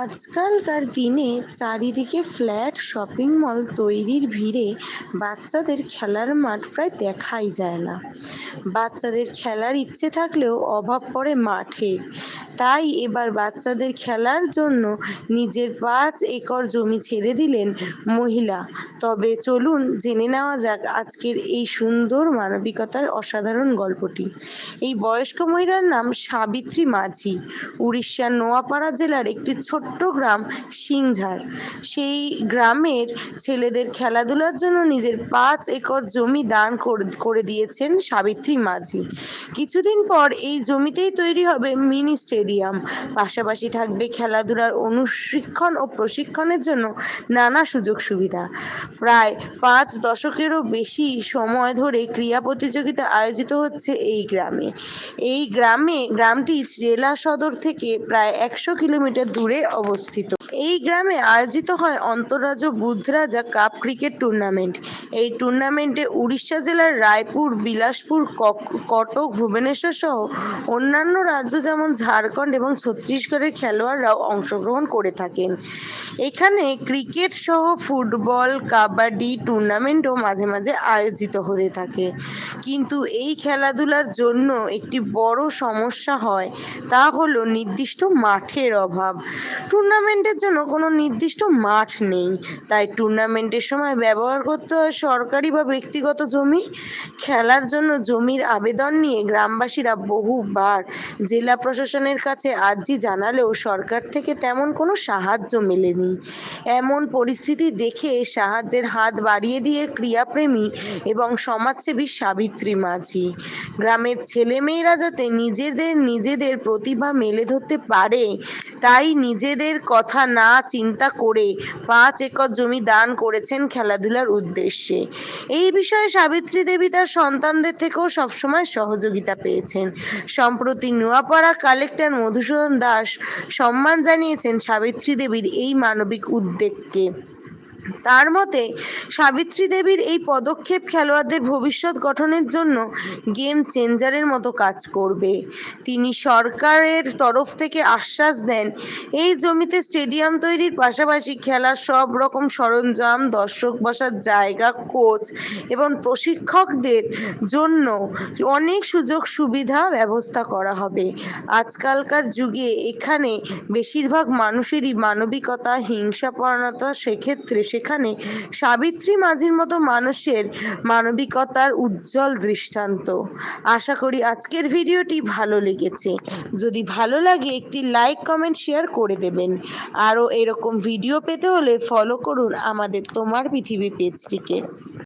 আজকালকার দিনে চারিদিকে ফ্ল্যাট, শপিং মল তৈরির ভিড়ে বাচ্চাদের খেলার মাঠ প্রায় দেখাই যায় না। বাচ্চাদের খেলার ইচ্ছে থাকলেও অভাব পড়ে মাঠের তাই এবার বাচ্চাদের খেলার জন্য নিজের পাঁচ একর জমি ছেড়ে দিলেন মহিলা। তবে চলুন জেনে নেওয়া যাক আজকের এই সুন্দর মানবিকতার অসাধারণ গল্পটি। এই বয়স্ক মহিলার নাম সাবিত্রী মাঝি। উড়িষ্যার নোয়াপাড়া জেলার একটি ছোট্ট গ্রাম সেই গ্রামের ছেলেদের খেলাধুলার জন্য নিজের পাঁচ একর জমি দান করে দিয়েছেন সাবিত্রী মাঝি। কিছুদিন পর এই জমিতেই তৈরি হবে মিনি স্টেডিয়াম। পাশাপাশি থাকবে খেলাধুলার অনুশিক্ষণ ও প্রশিক্ষণের জন্য নানা সুযোগ সুবিধা। প্রায় পাঁচ দশকেরও বেশি সময় ধরে ক্রীড়া প্রতিযোগিতা আয়োজিত হচ্ছে এই গ্রামে। এই গ্রামে, গ্রামটি জেলা সদর থেকে প্রায় একশো কিলোমিটার দূরে অবস্থিত। এই গ্রামে আয়োজিত হয় অন্তর্রাজ্য বুধরাজা কাপ ক্রিকেট টুর্নামেন্ট। এই টুর্নামেন্টে উড়িষ্যা জেলার রায়পুর, বিলাসপুর কটক, ভুবনেশ্বর সহ অন্যান্য রাজ্য যেমন ঝাড়খণ্ড এবং ছত্তিশগড়ের খেলোয়াড়রাও অংশগ্রহণ করে থাকেন। এখানে ক্রিকেট সহ ফুটবল, কাবাডি টুর্নামেন্টও মাঝে মাঝে আয়োজিত হয়ে থাকে। কিন্তু এই খেলাধুলার জন্য একটি বড় সমস্যা হয়, তা হলো নির্দিষ্ট মাঠের অভাব। টুর্নামেন্টের জন্য কোনো নির্দিষ্ট মাঠ নেই। তাই টুর্নামেন্টের সময় ব্যবহার করতে হয় সরকারি বা ব্যক্তিগত জমি। খেলার জন্য জমির আবেদন নিয়ে গ্রামবাসীরা বহুবার জেলা প্রশাসনের কাছে আর্জি জানালেও সরকার থেকে তেমন কোনো সাহায্য মেলেনি। এমন পরিস্থিতি দেখে সাহায্যের হাত বাড়িয়ে দিয়ে ক্রীড়াপ্রেমী এবং সমাজসেবী সাবিত্রী মাঝি। গ্রামের ছেলেমেয়েরা যাতে নিজেদের নিজেদের প্রতিভা মেলে ধরতে পারে, তাই নিজেদের কথা না চিন্তা করে পাঁচ একর জমি দান করেছেন খেলাধুলার উদ্দেশ্যে। এই বিষয়ে সাবিত্রী দেবী তার সন্তানদের থেকেও সবসময় সহযোগিতা পেয়েছেন। সম্প্রতি নোয়াপাড়া কালেক্টর মধুসূদন দাস সম্মান জানিয়েছেন সাবিত্রী দেবীর এই মানবিক উদ্যোগকে। তার মতে, সাবিত্রী দেবীর এই পদক্ষেপ খেলোয়াড়দের ভবিষ্যৎ গঠনের জন্য গেম চেঞ্জারের মতো কাজ করবে। তিনি সরকারের তরফ থেকে আশ্বাস দেন, এই জমিতে স্টেডিয়াম তৈরির পাশাপাশি খেলার সব রকম সরঞ্জাম, দর্শক বসার জায়গা কোচ এবং প্রশিক্ষকদের জন্য অনেক সুযোগ সুবিধা ব্যবস্থা করা হবে। আজকালকার যুগে এখানে বেশিরভাগ মানুষেরই মানবিকতা হিংসাপরণতা সেক্ষেত্রে সেখানে সাবিত্রী মাঝির মতো মানুষের মানবিকতার উজ্জ্বল দৃষ্টান্ত। আশা করি আজকের ভিডিওটি ভালো লেগেছে। যদি ভালো লাগে, একটি লাইক, কমেন্ট, শেয়ার করে দেবেন। আরও এরকম ভিডিও পেতে হলে ফলো করুন আমাদের তোমার পৃথিবী পেজটিকে